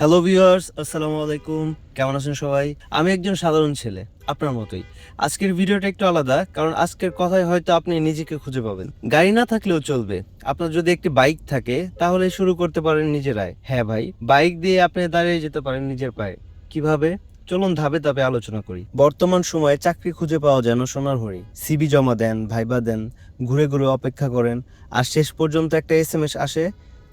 Hello viewers আসসালামু আলাইকুম। কেমন আছেন সবাই? আমি একজন সাধারণ ছেলে, আপনার মতোই। আজকের ভিডিওটা একটু আলাদা, কারণ আজকের কথায় হয়তো আপনি নিজেকে খুঁজে পাবেন। গাড়ি না থাকলেও চলবে। আপনার যদি একটি বাইক থাকে, তাহলে শুরু করতে পারেন নিজেরাই হ্যাঁ ভাই, বাইক দিয়ে আপনি দাঁড়িয়ে যেতে পারেন নিজের পায়ে। কীভাবে? চলুন ধাপে ধাপে আলোচনা করি। বর্তমান সময়ে চাকরি খুঁজে পাওয়া যেন সোনার হরি। সিবি জমা দেন, ভাইবা দেন, ঘুরে ঘুরে অপেক্ষা করেন, আর শেষ পর্যন্ত একটা এস এম এস আসে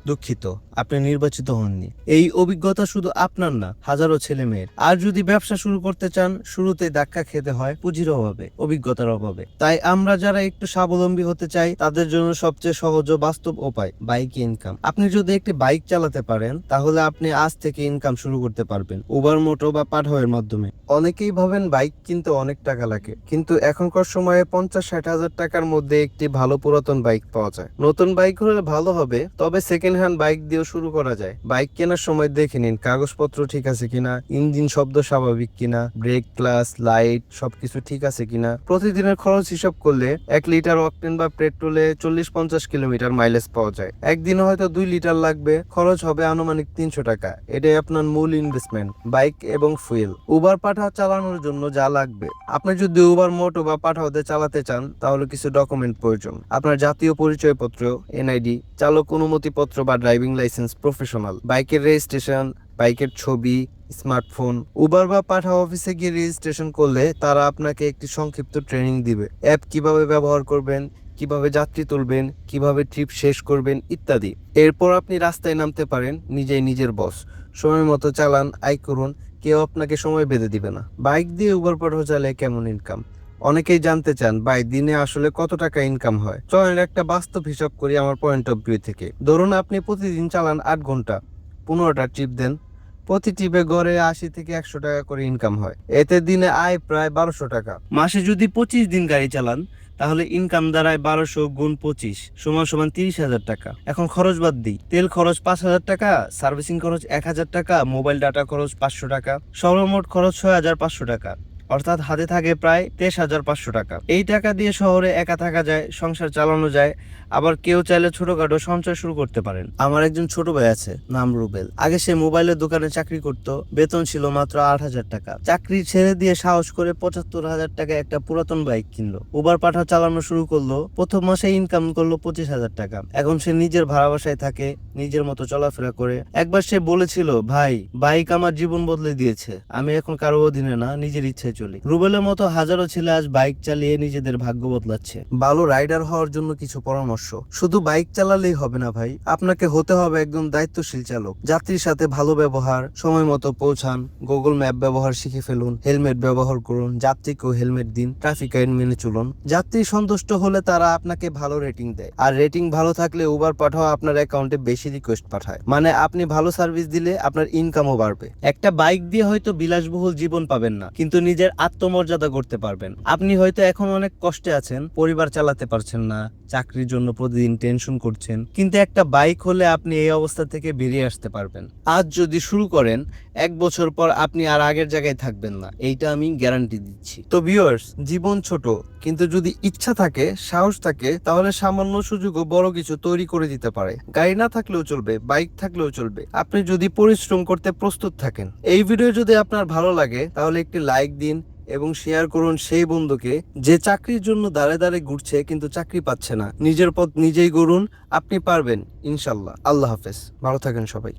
দুঃখিত, আপনি নির্বাচিত হননি। এই অভিজ্ঞতা শুধু আপনার না, হাজারো ছেলে মেয়ের। আর যদি ব্যবসা শুরু করতে চান, শুরুতে ধাক্কা খেতে হয় পুঁজির অভাবে, অভিজ্ঞতার অভাবে। তাই আমরা যারা একটু স্বাবলম্বী হতে চাই, তাদের জন্য সবচেয়ে সহজ বাস্তব উপায় বাইক ইনকাম আপনি যদি একটি বাইক চালাতে পারেন, তাহলে আপনি আজ থেকে ইনকাম শুরু করতে পারবেন উবার মোটো বা পাঠাওয়ের মাধ্যমে। অনেকেই ভাবেন বাইক কিনতে অনেক টাকা লাগে, কিন্তু এখনকার সময়ে পঞ্চাশ, ষাট হাজার টাকার মধ্যে একটি ভালো পুরাতন বাইক পাওয়া যায়। নতুন বাইক হলে ভালো হবে, তবে সেকেন্ড হ্যান্ড বাইক দিয়েও শুরু করা যায়। বাইক কেনার সময় দেখে নিন, কাগজপত্র ঠিক আছে কিনা, ইঞ্জিন শব্দ স্বাভাবিক কিনা ব্রেক ক্লাস লাইট সবকিছু ঠিক আছে কিনা। প্রতিদিনের খরচ হিসাব করলে এক লিটার অকটেন বা পেট্রোলে চল্লিশ পঞ্চাশ কিলোমিটার মাইলেজ পাওয়া যায়। একদিনে হয়তো দুই লিটার লাগবে, খরচ হবে আনুমানিক তিনশো টাকা। এটাই আপনার মূল ইনভেস্টমেন্ট বাইক এবং ফুয়েল উবার পাঠা চালানোর জন্য যা লাগবে। আপনি যদি উবার মোটো বা পাঠাওতে চালাতে চান, তাহলে কিছু ডকুমেন্ট প্রয়োজন। আপনার জাতীয় পরিচয়পত্র এনআইডি চালক অনুমতিপত্র বা ড্রাইভিং লাইসেন্স প্রফেশনাল বাইকের রেজিস্ট্রেশন বাইকের ছবি স্মার্টফোন উবার বা পাঠা অফিসে গিয়ে রেজিস্ট্রেশন করলে তারা আপনাকে একটি সংক্ষিপ্ত ট্রেনিং দিবে। অ্যাপ কীভাবে ব্যবহার করবেন, কীভাবে যাত্রী তুলবেন, কীভাবে ট্রিপ শেষ করবেন ইত্যাদি। এরপর আপনি রাস্তায় নামতে পারেন নিজেই নিজের বস সময় মতো চালান, আয় করুন, কেউ আপনাকে সময় বেঁধে দিবে না। বাইক দিয়ে উবার পাঠাও চালে কেমন ইনকাম অনেকেই জানতে চান, ভাই, দিনে আসলে কত টাকা ইনকাম হয়? চলেন একটা বাস্তব হিসাব করি আমার পয়েন্ট অফ ভিউ থেকে। ধরুন আপনি প্রতিদিন চালান আট ঘণ্টা, পনেরোটা ট্রিপ দেন, প্রতি ট্রিপে গড়ে আশি থেকে একশো টাকা করে ইনকাম হয়। এতে দিনে আয় প্রায় বারোশো টাকা। মাসে যদি পঁচিশ দিন গাড়ি চালান, তাহলে ইনকাম দাঁড়ায় বারোশো গুণ পঁচিশ, সমান সমান তিরিশ হাজার টাকা। এখন খরচ বাদ দিই। তেল খরচ পাঁচ হাজার টাকা, সার্ভিসিং খরচ এক হাজার টাকা, মোবাইল ডাটা খরচ পাঁচশো টাকা, সর্বমোট খরচ ছয় হাজার পাঁচশো টাকা। অর্থাৎ হাতে থাকে প্রায় তেইশ হাজার পাঁচশো টাকা। এই টাকা দিয়ে শহরে একা থাকা যায়, সংসার চালানো যায়, আবার কেউ চাইলে ছোটখাটো সঞ্চয় শুরু করতে পারেন। আমার একজন ছোট ভাই আছে, নাম রুবেল। আগে সে মোবাইলের দোকানে চাকরি করত, বেতন ছিল মাত্র আট হাজার টাকা। চাকরি ছেড়ে দিয়ে সাহস করে পঁচাত্তর হাজার টাকা একটা পুরাতন বাইক কিনলো। উবার পাঠা চালানো শুরু করল, প্রথম মাসে ইনকাম করল পঁচিশ হাজার টাকা। এখন সে নিজের ভাড়া বাসায় থাকে, নিজের মতো চলাফেরা করে। একবার সে বলেছিল, ভাই, বাইক আমার জীবন বদলে দিয়েছে। আমি এখন কারও অধীনে না, নিজের ইচ্ছায় চলি। রুবেলের মতো হাজারো ছেলে আজ বাইক চালিয়ে নিজেদের ভাগ্য বদলাচ্ছে। ভালো রাইডার হওয়ার জন্য কিছু পরামর্শ। শুধু বাইক চালালেই হবে না ভাই, আপনাকে হতে হবে একদম দায়িত্বশীল চালক। যাত্রীর সাথে ভালো ব্যবহার, সময় মতো পৌঁছান, গুগল ম্যাপ ব্যবহার শিখে ফেলুন, হেলমেট ব্যবহার করুন, যাত্রীকেও হেলমেট দিন, ট্রাফিক আইন মেনে চলুন। যাত্রী সন্তুষ্ট হলে তারা আপনাকে ভালো রেটিং দেয়। আর রেটিং ভালো থাকলে উবার পাঠাও আপনার অ্যাকাউন্টে বেশি রিকোয়েস্ট পাঠায়। মানে আপনি ভালো সার্ভিস দিলে আপনার ইনকামও বাড়বে। একটা বাইক দিয়ে হয়তো বিলাসবহুল জীবন পাবেন না, কিন্তু নিজের আত্মমর্যাদা করতে পারবেন। আপনি হয়তো এখন অনেক কষ্টে আছেন পরিবার চালাতে পারছেন না চাকরির জন্য প্রতিদিন টেনশন করছেন, কিন্তু একটা বাইক হলে আপনি এই অবস্থা থেকে বেরিয়ে আসতে পারবেন। আজ যদি শুরু করেন, এক বছর পর আপনি আর আগের জায়গায় থাকবেন না, এইটা আমি গ্যারান্টি দিচ্ছি। তো ভিউয়ার্স জীবন ছোট, কিন্তু যদি ইচ্ছা থাকে, সাহস থাকে, তাহলে সামান্য সুযোগও বড় কিছু তৈরি করে দিতে পারে। গাড়ি না থাকলেও চলবে বাইক থাকলেও চলবে। আপনি যদি পরিশ্রম করতে প্রস্তুত থাকেন, এই ভিডিও যদি আপনার ভালো লাগে, তাহলে একটি লাইক দিন এবং শেয়ার করুন সেই বন্ধুকে যে চাকরির জন্য দাঁড়ে দাঁড়ে ঘুরছে কিন্তু চাকরি পাচ্ছে না। নিজের পথ নিজেই গড়ুন, আপনি পারবেন, ইনশাল্লাহ। আল্লাহ হাফেজ। ভালো থাকেন সবাই।